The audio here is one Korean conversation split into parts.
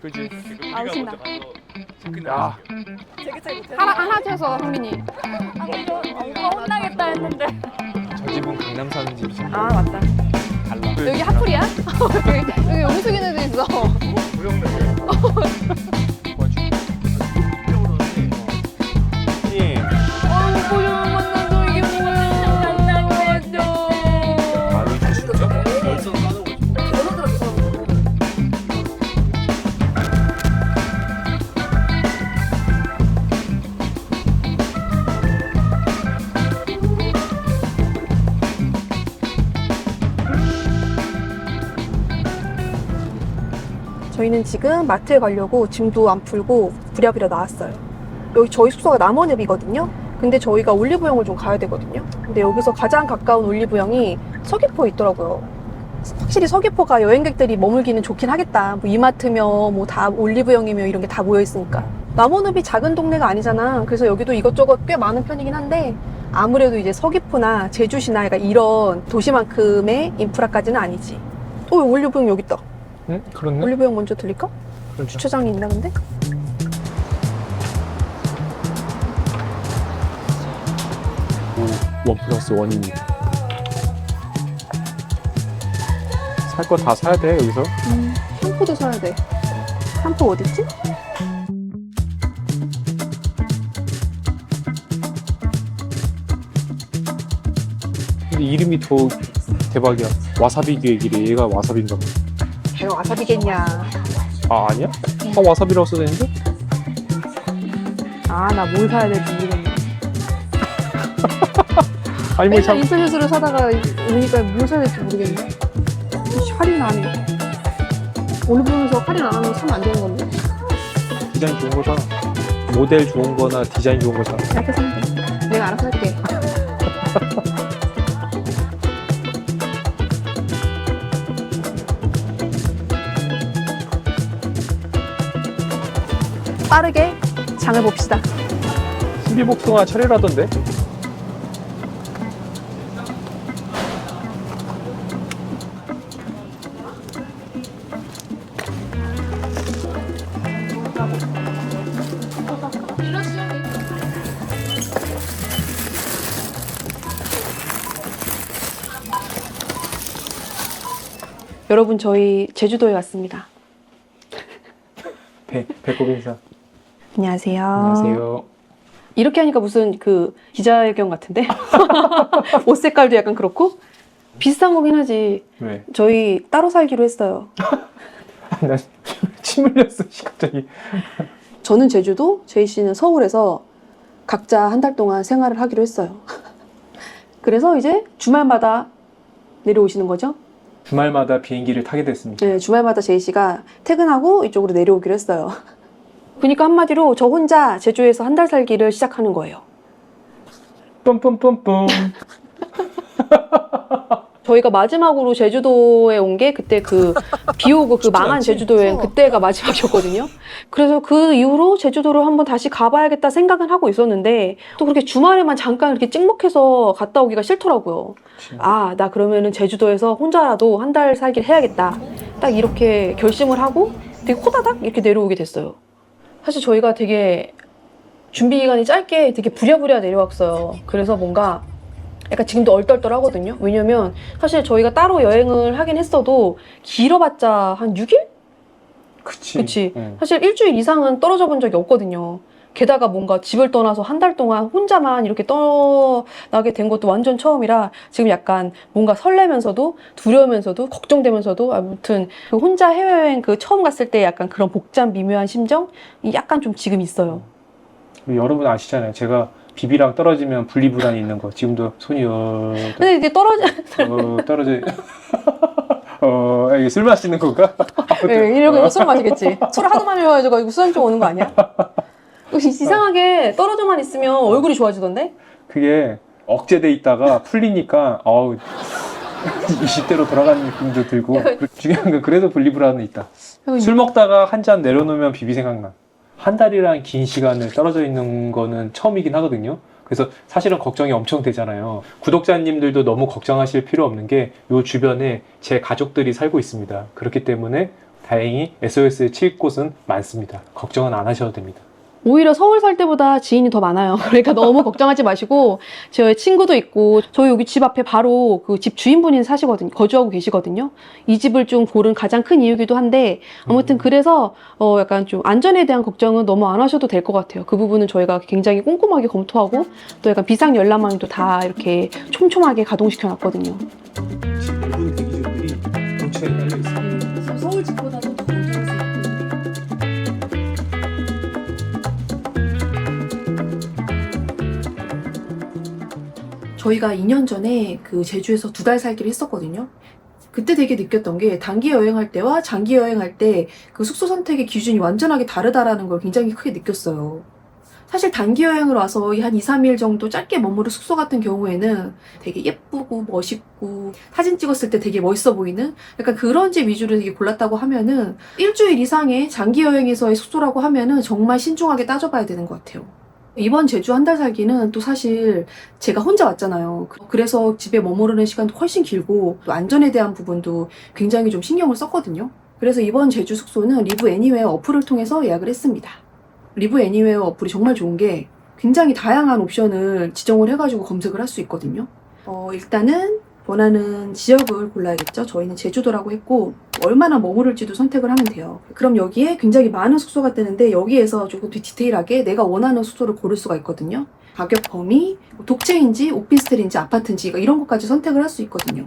그지. 아우, 신나. 야, 되게 잘 못해. 하나 하나 줘서 흥민이. 엄마 혼나겠다 했는데. 저 집은 강남 사는 집이잖아. 아 맞다. 달라. 여기 핫플이야? 여기, 여기 용숙이 애도 있어. 예. 저희는 지금 마트에 가려고 짐도 안 풀고 부랴부랴 나왔어요. 여기 저희 숙소가 남원읍이거든요. 근데 저희가 올리브영을 좀 가야 되거든요. 근데 여기서 가장 가까운 올리브영이 서귀포에 있더라고요. 확실히 서귀포가 여행객들이 머물기는 좋긴 하겠다. 뭐 이마트며 뭐 다 올리브영이며 이런 게 다 모여 있으니까. 남원읍이 작은 동네가 아니잖아. 그래서 여기도 이것저것 꽤 많은 편이긴 한데 아무래도 이제 서귀포나 제주시나 이런 도시만큼의 인프라까지는 아니지. 어, 올리브영 여기 있다. 응? 그렇네. 올리브영 먼저 들릴까? 그렇죠. 주차장이 있나 근데? 오, 원 플러스 원이니. 살거 다 사야 돼 여기서. 샴푸도 사야 돼. 샴푸 어딨지? 근데 이름이 더 대박이야. 와사비 계획이래. 얘가 와사비인가 봐. 배 와사비겠냐. 아 아니야? 아 와사비라고 써있는데? 아, 나 뭘 사야 될지 모르겠네. 아니 뭐 맨날 참. 인터넷으로 사다가 오니까 뭘 사야 될지 모르겠네. 씨, 할인 안 해. 올리브영에서 할인 안 하면 사면 안 되는 건데. 디자인 좋은 거잖아. 모델 좋은 거나 디자인 좋은 거잖아. 이렇게 사면 돼. 내가 알아서 할게. 빠르게 장을 봅시다. 신비복숭아 철회라던데? 여러분 저희 제주도에 왔습니다. 배 배꼽 인사. 안녕하세요. 안녕하세요. 이렇게 하니까 무슨 그 기자회견 같은데 옷 색깔도 약간 그렇고 비슷한 거긴 하지. 왜? 저희 따로 살기로 했어요. 나침 흘렸어 씨, 갑자기. 저는 제주도, 제이 씨는 서울에서 각자 한 달 동안 생활을 하기로 했어요. 그래서 이제 주말마다 내려오시는 거죠. 주말마다 비행기를 타게 됐습니다. 네, 주말마다 제이 씨가 퇴근하고 이쪽으로 내려오기로 했어요. 그러니까 한마디로 저 혼자 제주에서 한 달 살기를 시작하는 거예요. 뿜뿜뿜뿜. 저희가 마지막으로 제주도에 온 게 그때 그 비 오고 그 망한? 제주도 여행 그때가 마지막이었거든요. 그래서 그 이후로 제주도를 한번 다시 가봐야겠다 생각은 하고 있었는데 또 그렇게 주말에만 잠깐 이렇게 찍먹해서 갔다 오기가 싫더라고요. 아, 나 그러면은 제주도에서 혼자라도 한 달 살기를 해야겠다. 딱 이렇게 결심을 하고 되게 호다닥 이렇게 내려오게 됐어요. 사실 저희가 되게 준비 기간이 짧게 되게 부랴부랴 내려왔어요. 그래서 뭔가 약간 지금도 얼떨떨하거든요. 왜냐면 사실 저희가 따로 여행을 하긴 했어도 길어봤자 한 6일? 그치. 그치. 응. 사실 일주일 이상은 떨어져 본 적이 없거든요. 게다가 뭔가 집을 떠나서 한 달 동안 혼자만 이렇게 떠나게 된 것도 완전 처음이라 지금 약간 뭔가 설레면서도 두려우면서도 걱정되면서도 아무튼 그 혼자 해외여행 그 처음 갔을 때 약간 그런 복잡 미묘한 심정이 약간 좀 지금 있어요. 그리고 여러분 아시잖아요. 제가 비비랑 떨어지면 분리불안이 있는 거. 지금도 손이 어, 근데 이게 떨어져, 어 떨어져. 어 이게 술 마시는 건가? 예, 이러고 술 마시겠지. 술 하도 많이 마셔가지고 수염증 오는 거 아니야? 이상하게 떨어져만 있으면 얼굴이 좋아지던데? 그게 억제돼 있다가 풀리니까 어우 20대로 돌아가는 느낌도 들고 그- 중요한 건 그래도 분리불안은 있다. 술 먹다가 한 잔 내려놓으면 비비 생각나. 한 달이란 긴 시간을 떨어져 있는 거는 처음이긴 하거든요. 그래서 사실은 걱정이 엄청 되잖아요. 구독자님들도 너무 걱정하실 필요 없는 게 요 주변에 제 가족들이 살고 있습니다. 그렇기 때문에 다행히 SOS에 칠 곳은 많습니다. 걱정은 안 하셔도 됩니다. 오히려 서울 살 때보다 지인이 더 많아요. 그러니까 너무 걱정하지 마시고 저희 친구도 있고 저희 여기 집 앞에 바로 그 집 주인분이 사시거든요. 거주하고 계시거든요. 이 집을 좀 고른 가장 큰 이유기도 한데 아무튼 음. 그래서 어 약간 좀 안전에 대한 걱정은 너무 안 하셔도 될 것 같아요. 그 부분은 저희가 굉장히 꼼꼼하게 검토하고 또 약간 비상 열람망도 다 이렇게 촘촘하게 가동시켜 놨거든요. 지금 모든 대기실들이 경치가 깔려 있습니 저희가 2년 전에 그 제주에서 두 달 살기를 했었거든요. 그때 되게 느꼈던 게 단기 여행할 때와 장기 여행할 때 그 숙소 선택의 기준이 완전하게 다르다라는 걸 굉장히 크게 느꼈어요. 사실 단기 여행을 와서 한 2, 3일 정도 짧게 머무를 숙소 같은 경우에는 되게 예쁘고 멋있고 사진 찍었을 때 되게 멋있어 보이는 약간 그런 집 위주로 되게 골랐다고 하면은 일주일 이상의 장기 여행에서의 숙소라고 하면은 정말 신중하게 따져봐야 되는 것 같아요. 이번 제주 한 달 살기는 또 사실 제가 혼자 왔잖아요. 그래서 집에 머무르는 시간도 훨씬 길고 또 안전에 대한 부분도 굉장히 좀 신경을 썼거든요. 그래서 이번 제주 숙소는 리브 애니웨어 어플을 통해서 예약을 했습니다. 리브 애니웨어 어플이 정말 좋은 게 굉장히 다양한 옵션을 지정을 해가지고 검색을 할 수 있거든요. 어, 일단은 원하는 지역을 골라야겠죠. 저희는 제주도라고 했고 얼마나 머무를지도 선택을 하면 돼요. 그럼 여기에 굉장히 많은 숙소가 뜨는데 여기에서 조금 더 디테일하게 내가 원하는 숙소를 고를 수가 있거든요. 가격 범위, 뭐 독채인지 오피스텔인지 아파트인지 이런 것까지 선택을 할 수 있거든요.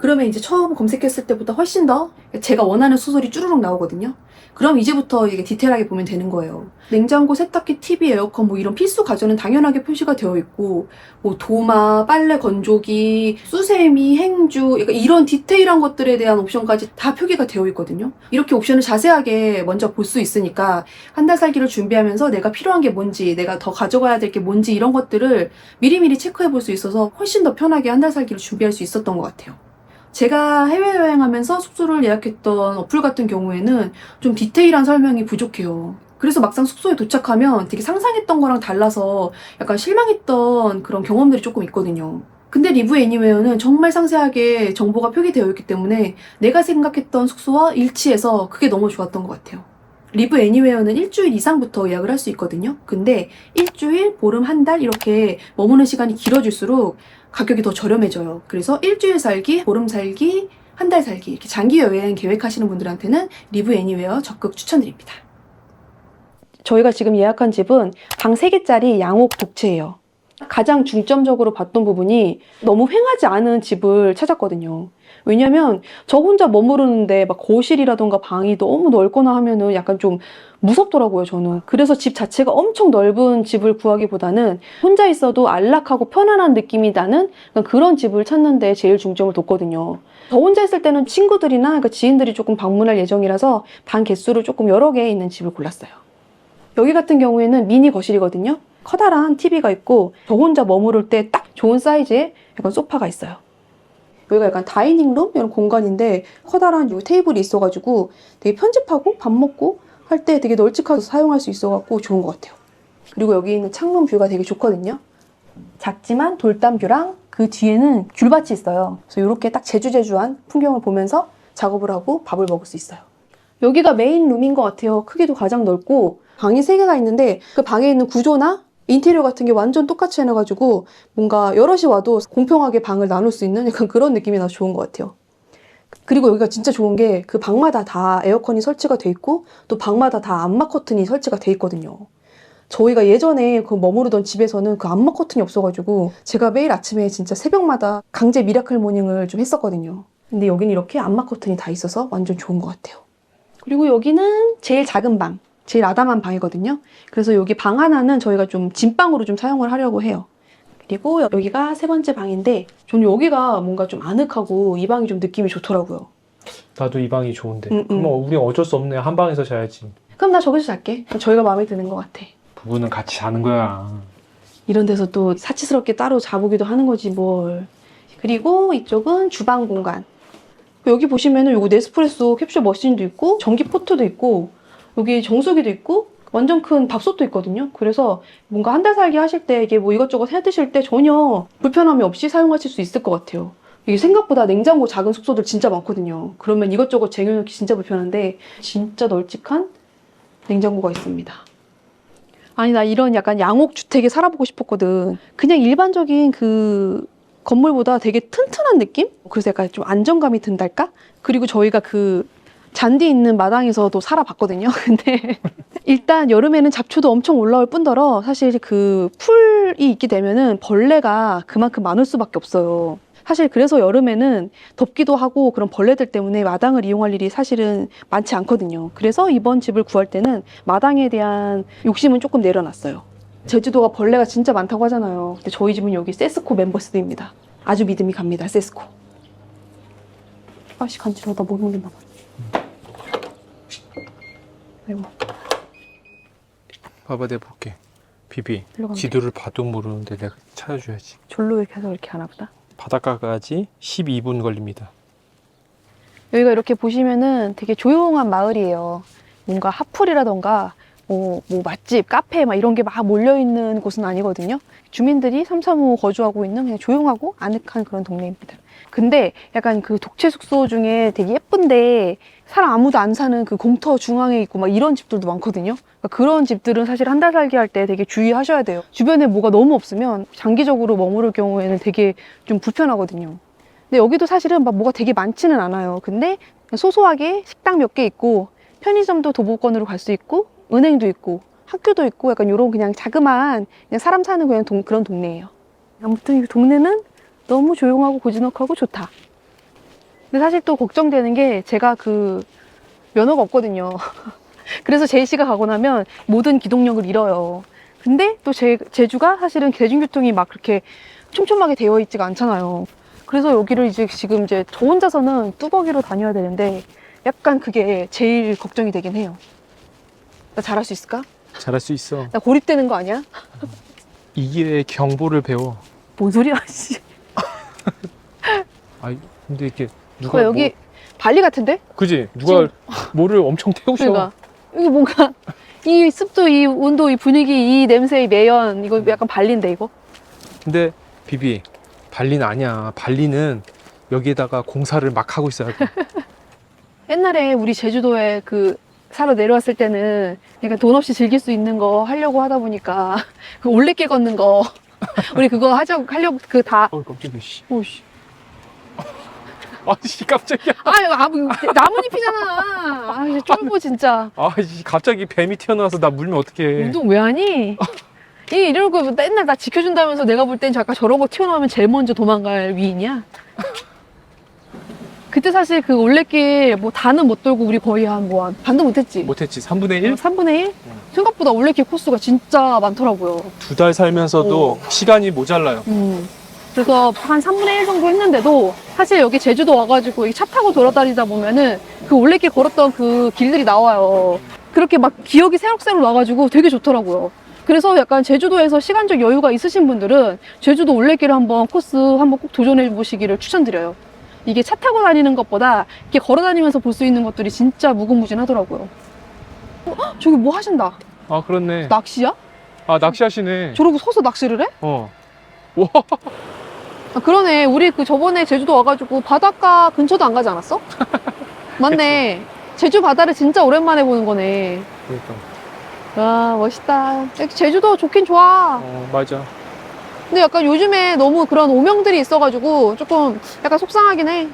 그러면 이제 처음 검색했을 때보다 훨씬 더 제가 원하는 수술이 쭈루룩 나오거든요. 그럼 이제부터 이게 디테일하게 보면 되는 거예요. 냉장고, 세탁기, TV, 에어컨 뭐 이런 필수 가전은 당연하게 표시가 되어 있고 뭐 도마, 빨래 건조기, 수세미, 행주 약간 이런 디테일한 것들에 대한 옵션까지 다 표기가 되어 있거든요. 이렇게 옵션을 자세하게 먼저 볼 수 있으니까 한 달 살기를 준비하면서 내가 필요한 게 뭔지, 내가 더 가져가야 될 게 뭔지 이런 것들을 미리미리 체크해 볼 수 있어서 훨씬 더 편하게 한 달 살기를 준비할 수 있었던 것 같아요. 제가 해외여행하면서 숙소를 예약했던 어플 같은 경우에는 좀 디테일한 설명이 부족해요. 그래서 막상 숙소에 도착하면 되게 상상했던 거랑 달라서 약간 실망했던 그런 경험들이 조금 있거든요. 근데 리브 애니웨어는 정말 상세하게 정보가 표기되어 있기 때문에 내가 생각했던 숙소와 일치해서 그게 너무 좋았던 것 같아요. 리브 애니웨어는 일주일 이상부터 예약을 할 수 있거든요. 근데 일주일, 보름, 한 달 이렇게 머무는 시간이 길어질수록 가격이 더 저렴해져요. 그래서 일주일 살기, 보름 살기, 한 달 살기 이렇게 장기 여행 계획하시는 분들한테는 리브 애니웨어 적극 추천드립니다. 저희가 지금 예약한 집은 방 3개짜리 양옥 독채예요. 가장 중점적으로 봤던 부분이 너무 횡하지 않은 집을 찾았거든요. 왜냐면 저 혼자 머무르는데 막 거실이라던가 방이 너무 넓거나 하면은 약간 좀 무섭더라고요, 저는. 그래서 집 자체가 엄청 넓은 집을 구하기보다는 혼자 있어도 안락하고 편안한 느낌이 나는 그런 집을 찾는데 제일 중점을 뒀거든요. 저 혼자 있을 때는 친구들이나 그러니까 지인들이 조금 방문할 예정이라서 방 개수를 조금 여러 개 있는 집을 골랐어요. 여기 같은 경우에는 미니 거실이거든요. 커다란 TV가 있고 저 혼자 머무를 때 딱 좋은 사이즈의 약간 소파가 있어요. 여기가 약간 다이닝룸 이런 공간인데 커다란 요 테이블이 있어가지고 되게 편집하고 밥 먹고 할 때 되게 널찍하게 사용할 수 있어갖고 좋은 것 같아요. 그리고 여기 있는 창문 뷰가 되게 좋거든요. 작지만 돌담 뷰랑 그 뒤에는 귤밭이 있어요. 그래서 이렇게 딱 제주제주한 풍경을 보면서 작업을 하고 밥을 먹을 수 있어요. 여기가 메인 룸인 것 같아요. 크기도 가장 넓고 방이 세 개가 있는데 그 방에 있는 구조나 인테리어 같은 게 완전 똑같이 해놔가지고 뭔가 여럿이 와도 공평하게 방을 나눌 수 있는 약간 그런 느낌이 나서 좋은 것 같아요. 그리고 여기가 진짜 좋은 게 그 방마다 다 에어컨이 설치가 돼 있고 또 방마다 다 암막 커튼이 설치가 돼 있거든요. 저희가 예전에 그 머무르던 집에서는 그 암막 커튼이 없어가지고 제가 매일 아침에 진짜 새벽마다 강제 미라클 모닝을 좀 했었거든요. 근데 여기는 이렇게 암막 커튼이 다 있어서 완전 좋은 것 같아요. 그리고 여기는 제일 작은 방, 제일 아담한 방이거든요. 그래서 여기 방 하나는 저희가 좀 진방으로 좀 사용을 하려고 해요. 그리고 여기가 세 번째 방인데 저는 여기가 뭔가 좀 아늑하고 이 방이 좀 느낌이 좋더라고요. 나도 이 방이 좋은데. 음, 음. 그럼 우리 어쩔 수 없네. 한 방에서 자야지. 그럼 나 저기서 잘게. 저희가 마음에 드는 것 같아. 부부는 같이 자는 거야. 이런 데서 또 사치스럽게 따로 자보기도 하는 거지 뭘. 그리고 이쪽은 주방 공간. 여기 보시면은 요거 네스프레소 캡슐 머신도 있고 전기 포트도 있고 여기 정수기도 있고 완전 큰 밥솥도 있거든요. 그래서 뭔가 한 달 살기 하실 때 이게 뭐 이것저것 해 드실 때 전혀 불편함이 없이 사용하실 수 있을 것 같아요. 이게 생각보다 냉장고 작은 숙소들 진짜 많거든요. 그러면 이것저것 쟁여놓기 진짜 불편한데 진짜 널찍한 냉장고가 있습니다. 아니 나 이런 약간 양옥 주택에 살아보고 싶었거든. 그냥 일반적인 그 건물보다 되게 튼튼한 느낌? 그래서 약간 좀 안정감이 든달까? 그리고 저희가 그 잔디 있는 마당에서도 살아봤거든요. 근데 일단 여름에는 잡초도 엄청 올라올 뿐더러 사실 그 풀이 있게 되면은 벌레가 그만큼 많을 수밖에 없어요. 사실 그래서 여름에는 덥기도 하고 그런 벌레들 때문에 마당을 이용할 일이 사실은 많지 않거든요. 그래서 이번 집을 구할 때는 마당에 대한 욕심은 조금 내려놨어요. 제주도가 벌레가 진짜 많다고 하잖아요. 근데 저희 집은 여기 세스코 멤버스입니다. 아주 믿음이 갑니다. 세스코. 아씨 간지러워 나목 물렸나 봐. 아이고 봐봐 내가 볼게. 비비 일로 가면 돼. 지도를 봐도 모르는데 내가 찾아줘야지. 졸로 해서 이렇게 하나 보다. 바닷가까지 12분 걸립니다. 여기가 이렇게 보시면은 되게 조용한 마을이에요. 뭔가 핫플이라던가 뭐, 뭐 맛집, 카페 막 이런 게 막 몰려 있는 곳은 아니거든요. 주민들이 삼삼오오 거주하고 있는 그냥 조용하고 아늑한 그런 동네입니다. 근데 약간 그 독채 숙소 중에 되게 예쁜데 사람 아무도 안 사는 그 공터 중앙에 있고 막 이런 집들도 많거든요. 그러니까 그런 집들은 사실 한 달 살기 할 때 되게 주의하셔야 돼요. 주변에 뭐가 너무 없으면 장기적으로 머무를 경우에는 되게 좀 불편하거든요. 근데 여기도 사실은 막 뭐가 되게 많지는 않아요. 근데 소소하게 식당 몇 개 있고 편의점도 도보권으로 갈 수 있고 은행도 있고 학교도 있고 약간 이런 그냥 자그마한 그냥 사람 사는 그냥 동- 그런 동네예요. 아무튼 이 동네는 너무 조용하고 고즈넉하고 좋다. 근데 사실 또 걱정되는 게 제가 그 면허가 없거든요. 그래서 제이씨가 가고 나면 모든 기동력을 잃어요. 근데 또 제, 제주가 사실은 대중교통이 막 그렇게 촘촘하게 되어 있지가 않잖아요. 그래서 여기를 이제 지금 이제 저 혼자서는 뚜벅이로 다녀야 되는데 약간 그게 제일 걱정이 되긴 해요. 나 잘할 수 있을까? 잘할 수 있어. 나 고립되는 거 아니야? 이 길에 경보를 배워. 뭔 소리야, 씨. 아 근데 이렇게 누가 어, 여기 발리 같은데? 뭐, 그지 누가 뭐를 엄청 태우셔. 그러니까 여기 뭔가 이 습도, 이 온도, 이 분위기, 이 냄새, 이 매연 이거 약간 발리인데 이거? 근데 비비 발리는 아니야. 발리는 여기에다가 공사를 막 하고 있어야 돼. 옛날에 우리 제주도에 그 살아 내려왔을 때는 약간 돈 없이 즐길 수 있는 거 하려고 하다 보니까 그 올레길 걷는 거 우리 그거 하자 하려고 그다 어 깜짝이야. 씨. 오씨 아씨 깜짝이야. 아유 아, 뭐, 나뭇잎이잖아 아 이제 쫄보 진짜 아씨 갑자기 뱀이 튀어나와서 나 물면 어떡해. 운동 왜 하니 이 이런 거 맨날 나 지켜준다면서 내가 볼 땐 잠깐 저런 거 튀어나오면 제일 먼저 도망갈 위인이야 그때 사실 그 올레길 뭐 다는 못 돌고 우리 거의 한 뭐 한 반도 못했지 못했지. 3분의 1? 3분의 1? 생각보다 올레길 코스가 진짜 많더라고요. 두 달 살면서도 시간이 모자라요. 음. 그래서 한 3분의 1 정도 했는데도 사실 여기 제주도 와가지고 이차 타고 돌아다니다 보면은 그 올레길 걸었던 그 길들이 나와요. 그렇게 막 기억이 새록새록 나가지고 되게 좋더라고요. 그래서 약간 제주도에서 시간적 여유가 있으신 분들은 제주도 올레길 한번 코스 한번 꼭 도전해 보시기를 추천드려요. 이게 차 타고 다니는 것보다 이렇게 걸어 다니면서 볼 수 있는 것들이 진짜 무궁무진하더라고요. 어, 헉, 저기 뭐 하신다. 아 그렇네. 낚시야? 아 낚시하시네. 저러고 서서 낚시를 해? 어. 와. 아, 그러네. 우리 그 저번에 제주도 와가지고 바닷가 근처도 안 가지 않았어? 맞네. 제주 바다를 진짜 오랜만에 보는 거네. 그러니까. 와, 멋있다. 제주도 좋긴 좋아. 어 맞아. 근데 약간 요즘에 너무 그런 오명들이 있어가지고 조금 약간 속상하긴 해.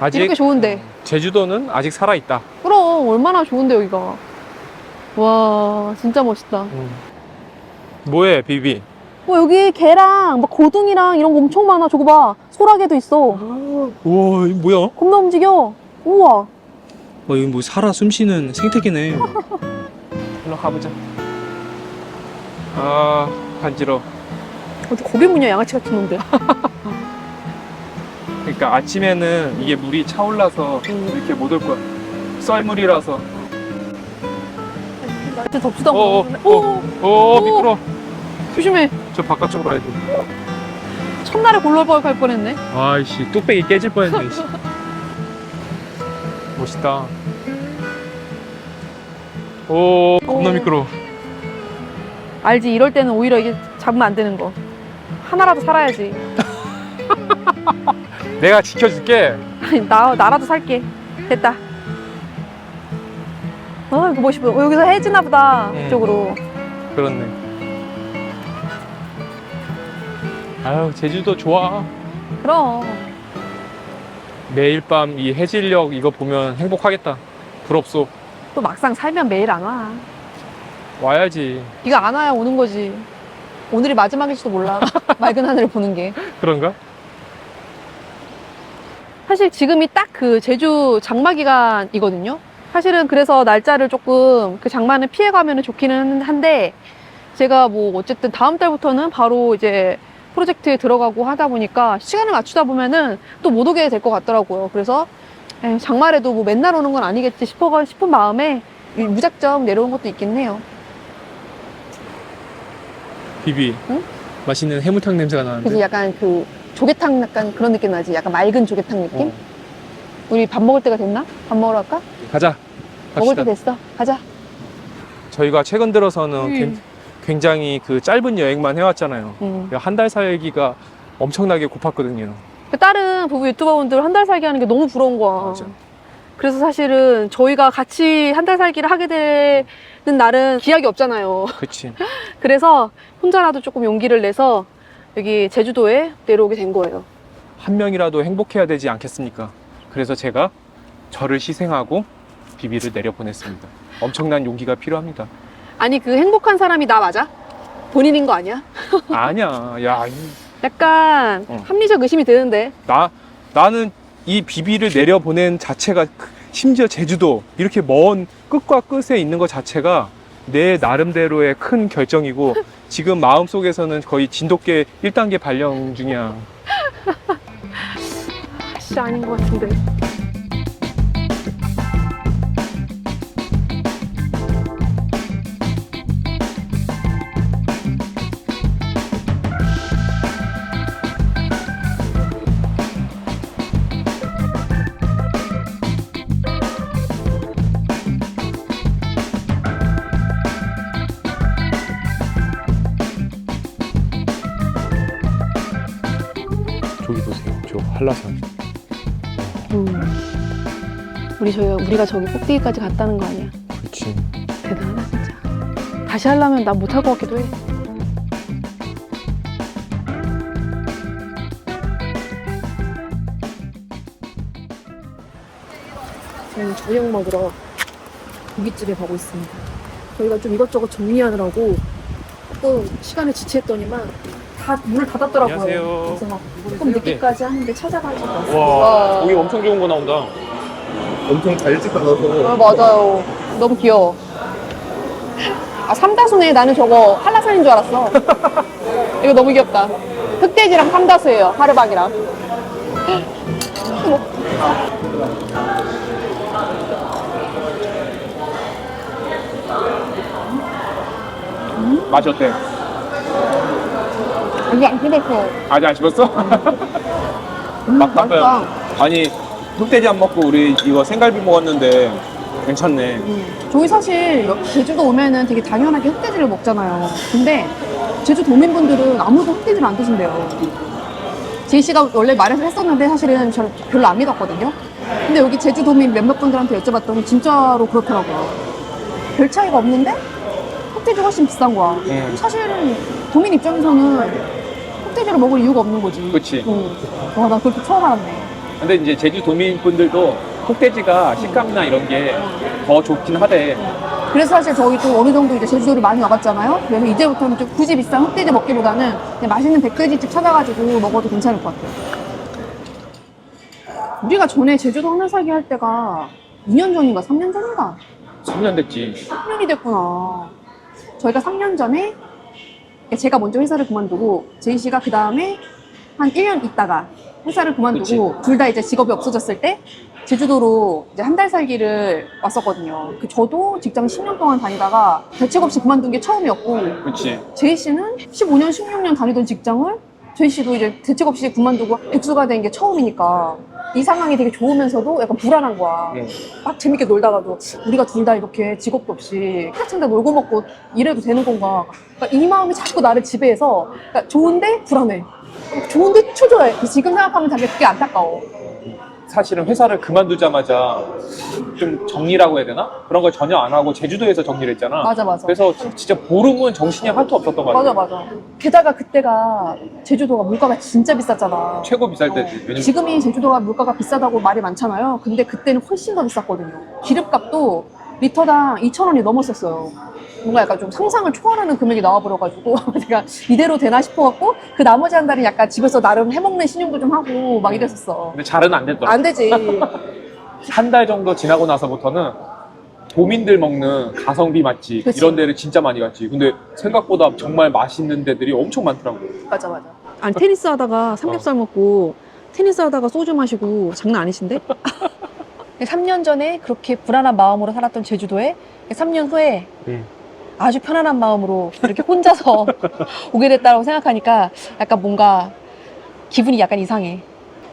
아직 이렇게 좋은데. 어, 제주도는 아직 살아 있다. 그럼, 얼마나 좋은데, 여기가. 와, 진짜 멋있다. 뭐해 비비? 어, 여기 개랑 막 고등이랑 이런 거 엄청 많아. 저거 봐. 소라게도 있어. 우와 이거 뭐야? 겁나 움직여. 우와. 어, 여기 뭐 살아 숨쉬는 생태계네. 일로 가보자. 아 간지러. 어디 고개 문야 양아치 같은 놈들. 그러니까 아침에는 이게 물이 차올라서 이렇게 못 올 거야. 썰물이라서. 나한테 덥지도 않고. 어, 어, 오, 오 미끄러. 조심해. 저 바깥쪽으로 가야 돼. 첫날에 골로벌 갈 뻔했네. 아이씨 뚝배기 깨질 뻔했네. 씨. 멋있다. 오 겁나 오. 미끄러. 알지? 이럴 때는 오히려 이게 잡으면 안 되는 거. 하나라도 살아야지. 내가 지켜줄게. 아니, 나, 나라도 살게. 됐다. 어, 이거 멋있어. 어, 여기서 해지나 보다. 음. 이쪽으로. 그렇네. 아유 제주도 좋아. 그럼. 매일 밤 이 해질녘 이거 보면 행복하겠다. 부럽소. 또 막상 살면 매일 안 와. 와야지. 비가 안 와야 오는 거지. 오늘이 마지막일지도 몰라. 맑은 하늘을 보는 게. 그런가? 사실 지금이 딱 그 제주 장마 기간이거든요. 사실은 그래서 날짜를 조금 그 장마는 피해가면 좋기는 한데 제가 뭐 어쨌든 다음 달부터는 바로 이제 프로젝트에 들어가고 하다 보니까 시간을 맞추다 보면은 또 못 오게 될 것 같더라고요. 그래서 에이, 장마래도 뭐 맨날 오는 건 아니겠지 싶어 싶은 마음에 이 무작정 내려온 것도 있긴 해요. 비비. 응? 맛있는 해물탕 냄새가 그래서 나는데. 약간 그 조개탕 약간 그런 느낌 나지? 약간 맑은 조개탕 느낌? 어. 우리 밥 먹을 때가 됐나? 밥 먹으러 갈까? 가자. 먹을 갑시다. 때 됐어. 가자. 저희가 최근 들어서는 음. 굉- 굉장히 그 짧은 여행만 해왔잖아요. 음. 한 달 살기가 엄청나게 고팠거든요. 그 다른 부부 유튜버분들 한 달 살기 하는 게 너무 부러운 거야. 맞아. 그래서 사실은 저희가 같이 한 달 살기를 하게 되는 날은 기약이 없잖아요. 그치. 그래서 혼자라도 조금 용기를 내서 여기 제주도에 내려오게 된 거예요. 한 명이라도 행복해야 되지 않겠습니까? 그래서 제가 저를 희생하고 비비를 내려보냈습니다. 엄청난 용기가 필요합니다. 아니 그 행복한 사람이 나 맞아? 본인인 거 아니야? 아니야. 야, 이- 약간 어. 합리적 의심이 드는데 나, 나는 이 비비를 내려 보낸 자체가 그- 심지어 제주도 이렇게 먼 끝과 끝에 있는 것 자체가 내 나름대로의 큰 결정이고 지금 마음속에서는 거의 진돗개 1단계 발령 중이야. 아씨 아닌 것 같은데. 한라산. 음. 우리 저 우리가 저기 꼭대기까지 갔다는 거 아니야? 그렇지. 대단하다 진짜. 다시 하려면 난 못할 것 같기도 해. 저희는 저녁 먹으러 고깃집에 가고 있습니다. 저희가 좀 이것저것 정리하느라고 조금 시간을 지체했더니만 다 문을 닫았더라고요. 안녕하세요. 그래서 조금 늦게까지 하는데 찾아가지고 왔어요. 와, 고기 엄청 좋은 거 나온다. 엄청 잘 찍어서. 어, 맞아요. 너무 귀여워. 아, 삼다수네. 나는 저거 한라산인 줄 알았어. 이거 너무 귀엽다. 흑돼지랑 삼다수예요. 하르박이랑. 맛이 어때? 아니, 안 뜯었어. 아직 안 씹었어? 음, 맛있다. 아니 흑돼지 안 먹고 우리 이거 생갈비 먹었는데 괜찮네. 저희 사실 여- 제주도 오면은 되게 당연하게 흑돼지를 먹잖아요. 근데 제주 도민분들은 아무도 흑돼지를 안 드신대요. 제이 씨가 원래 말해서 했었는데 사실은 저 별로 안 믿었거든요. 근데 여기 제주 도민 몇몇 분들한테 여쭤봤더니 진짜로 그렇더라고요. 별 차이가 없는데 흑돼지가 훨씬 비싼 거야. 음. 사실은 도민 입장에서는 흑돼지를 먹을 이유가 없는 거지. 그치. 응. 와, 나 그렇게 처음 알았네. 근데 이제 제주 도민분들도 흑돼지가 식감이나 이런 게 더 좋긴 하대. 그래서 사실 저희 또 어느 정도 이제 제주도를 많이 와봤잖아요. 그래서 이제부터는 좀 굳이 비싼 흑돼지 먹기보다는 그냥 맛있는 백돼지집 찾아가지고 먹어도 괜찮을 것 같아요. 우리가 전에 제주도 하나사기 할 때가 2년 전인가 3년 전인가 3년 됐지. 3년이 됐구나. 저희가 3년 전에 제가 먼저 회사를 그만두고 제이 씨가 그 다음에 한 1년 있다가 회사를 그만두고 둘 다 이제 직업이 없어졌을 때 제주도로 이제 한 달 살기를 왔었거든요. 그 저도 직장 10년 동안 다니다가 대책 없이 그만둔 게 처음이었고 그치. 제이 씨는 15년, 16년 다니던 직장을 제이 씨도 이제 대책 없이 그만두고 백수가 된 게 처음이니까 이 상황이 되게 좋으면서도 약간 불안한 거야. 응. 막 재밌게 놀다가도 우리가 둘 다 이렇게 직업도 없이 한창 놀고 먹고 이래도 되는 건가. 그러니까 이 마음이 자꾸 나를 지배해서 그러니까 좋은데 불안해. 좋은데 초조해. 지금 생각하면 되게 그게 안타까워. 사실은 회사를 그만두자마자 좀 정리라고 해야 되나? 그런 걸 전혀 안 하고 제주도에서 정리를 했잖아. 맞아, 맞아. 그래서 진짜 보름은 정신이 하나도 없었던 거야. 맞아, 맞아. 게다가 그때가 제주도가 물가가 진짜 비쌌잖아. 최고 비쌀 어. 때지. 왜냐면 지금이 제주도가 물가가 비싸다고 말이 많잖아요. 근데 그때는 훨씬 더 비쌌거든요. 기름값도 리터당 2,000원이 넘었었어요. 뭔가 약간 좀 상상을 초월하는 금액이 나와버려가지고 제가 이대로 되나 싶어갖고 그 나머지 한 달은 약간 집에서 나름 해먹는 신용도 좀 하고 막 이랬었어. 근데 잘은 안 됐더라. 안 되지. 한 달 정도 지나고 나서부터는 도민들 먹는 가성비 맛집 그치. 이런 데를 진짜 많이 갔지. 근데 생각보다 정말 맛있는 데들이 엄청 많더라고. 맞아, 맞아. 아니 테니스 하다가 삼겹살 먹고 테니스 하다가 소주 마시고 장난 아니신데? 3년 전에 그렇게 불안한 마음으로 살았던 제주도에 3년 후에 음. 아주 편안한 마음으로 이렇게 혼자서 오게 됐다고 생각하니까 약간 뭔가 기분이 약간 이상해.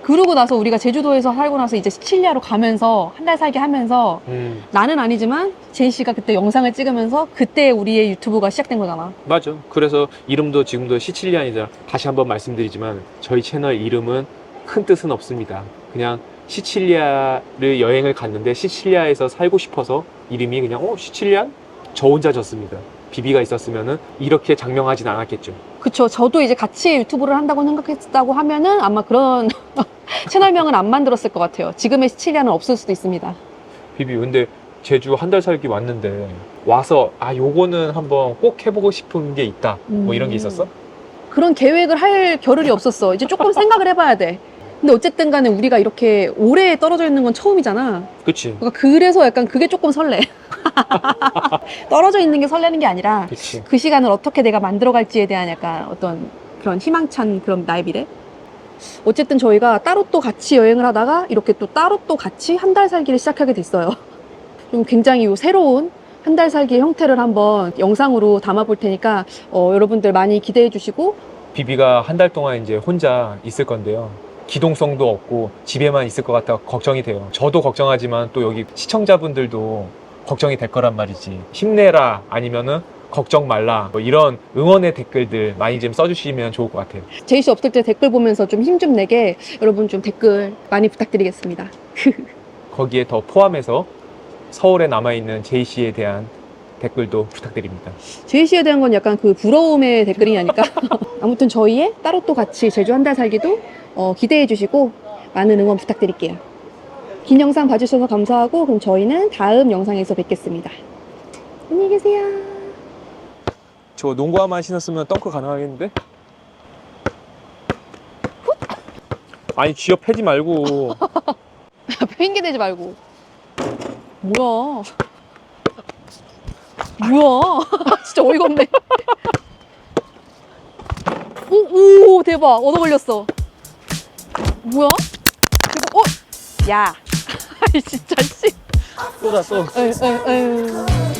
그러고 나서 우리가 제주도에서 살고 나서 이제 시칠리아로 가면서 한 달 살게 하면서 음, 나는 아니지만 제이 씨가 그때 영상을 찍으면서 그때 우리의 유튜브가 시작된 거잖아. 맞아. 그래서 이름도 지금도 시칠리안이자 다시 한번 말씀드리지만 저희 채널 이름은 큰 뜻은 없습니다. 그냥 시칠리아를 여행을 갔는데 시칠리아에서 살고 싶어서 이름이 그냥 어 시칠리안? 저 혼자 졌습니다. 비비가 있었으면은 이렇게 장명하진 않았겠죠. 그쵸. 저도 이제 같이 유튜브를 한다고 생각했다고 하면은 아마 그런 채널명은 안 만들었을 것 같아요. 지금의 시칠리아는 없을 수도 있습니다. 비비 근데 제주 한 달 살기 왔는데 와서 아 요거는 한번 꼭 해보고 싶은 게 있다. 뭐 이런 게 있었어? 그런 계획을 할 겨를이 없었어. 이제 조금 생각을 해봐야 돼. 근데 어쨌든 간에 우리가 이렇게 오래 떨어져 있는 건 처음이잖아. 그치. 그러니까 그래서 약간 그게 조금 설레. 떨어져 있는 게 설레는 게 아니라 그치. 그 시간을 어떻게 내가 만들어갈지에 대한 약간 어떤 그런 희망찬 그런 나의 미래? 어쨌든 저희가 따로 또 같이 여행을 하다가 이렇게 또 따로 또 같이 한 달 살기를 시작하게 됐어요. 좀 굉장히 요 새로운 한 달 살기의 형태를 한번 영상으로 담아볼 테니까 어, 여러분들 많이 기대해 주시고 비비가 한 달 동안 이제 혼자 있을 건데요. 기동성도 없고 집에만 있을 것 같아 걱정이 돼요. 저도 걱정하지만 또 여기 시청자분들도 걱정이 될 거란 말이지. 힘내라 아니면은 걱정 말라 뭐 이런 응원의 댓글들 많이 좀 써주시면 좋을 것 같아요. 제이 씨 없을 때 댓글 보면서 좀 힘 좀 내게 여러분 좀 댓글 많이 부탁드리겠습니다. 거기에 더 포함해서 서울에 남아있는 제이 씨에 대한 댓글도 부탁드립니다. 제이 씨에 대한 건 약간 그 부러움의 댓글이냐니까. 아무튼 저희의 따로 또 같이 제주 한 달 살기도 어, 기대해 주시고 많은 응원 부탁드릴게요. 긴 영상 봐주셔서 감사하고 그럼 저희는 다음 영상에서 뵙겠습니다. 안녕히 계세요. 저 농구화만 신었으면 덩크 가능하겠는데? 아니 쥐어 패지 말고 핑계 대지 말고. 뭐야. 뭐야. 진짜 어이가 없네. 오, 오, 대박. 얻어 걸렸어. 뭐야? 대박. 어? 야. 아이, 진짜, 씨. 쏟아 쏟 에이, 에이, 에이.